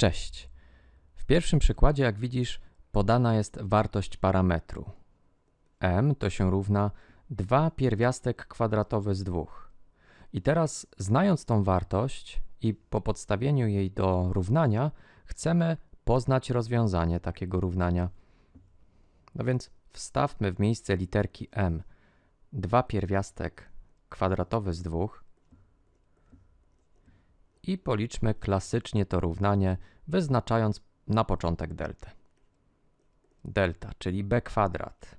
Cześć. W pierwszym przykładzie, jak widzisz, podana jest wartość parametru. m to się równa 2 pierwiastek kwadratowy z 2. I teraz, znając tą wartość i po podstawieniu jej do równania, chcemy poznać rozwiązanie takiego równania. No więc wstawmy w miejsce literki m 2 pierwiastek kwadratowy z 2 i policzmy klasycznie to równanie, wyznaczając na początek deltę. Delta, czyli b kwadrat.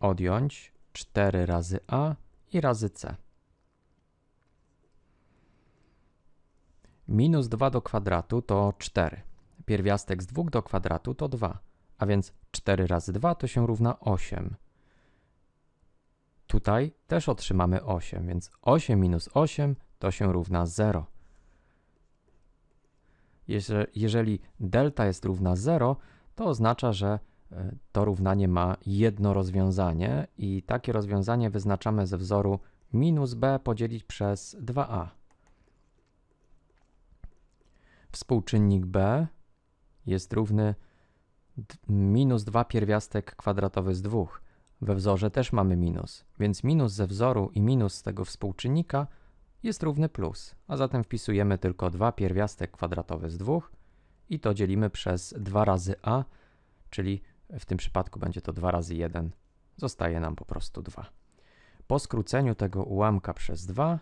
Odjąć 4 razy a i razy c. Minus 2 do kwadratu to 4. Pierwiastek z 2 do kwadratu to 2, a więc 4 razy 2 to się równa 8. Tutaj też otrzymamy 8, więc 8 minus 8 to się równa 0. Jeże- Jeżeli delta jest równa 0, to oznacza, że e, to równanie ma jedno rozwiązanie i takie rozwiązanie wyznaczamy ze wzoru minus b podzielić przez 2a. Współczynnik b jest równy minus 2 pierwiastek kwadratowy z 2. We wzorze też mamy minus, więc minus ze wzoru i minus z tego współczynnika jest równy plus, a zatem wpisujemy tylko 2 pierwiastek kwadratowy z 2 i to dzielimy przez 2 razy a, czyli w tym przypadku będzie to 2 razy 1, zostaje nam po prostu 2. Po skróceniu tego ułamka przez 2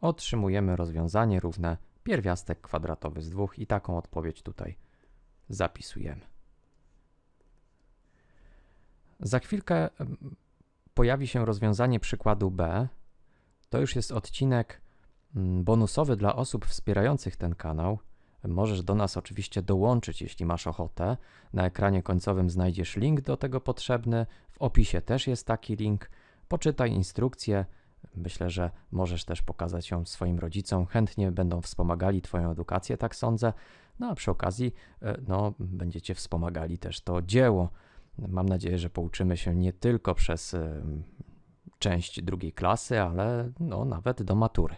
otrzymujemy rozwiązanie równe pierwiastek kwadratowy z 2 i taką odpowiedź tutaj zapisujemy. Za chwilkę pojawi się rozwiązanie przykładu B. To już jest odcinek mm, bonusowy dla osób wspierających ten kanał. Możesz do nas oczywiście dołączyć, jeśli masz ochotę. Na ekranie końcowym znajdziesz link do tego potrzebny. W opisie też jest taki link. Poczytaj instrukcję. Myślę, że możesz też pokazać ją swoim rodzicom. Chętnie będą wspomagali Twoją edukację, tak sądzę. No a przy okazji, e, no, będziecie wspomagali też to dzieło. Mam nadzieję, że pouczymy się nie tylko przez część drugiej klasy, ale no, nawet do matury.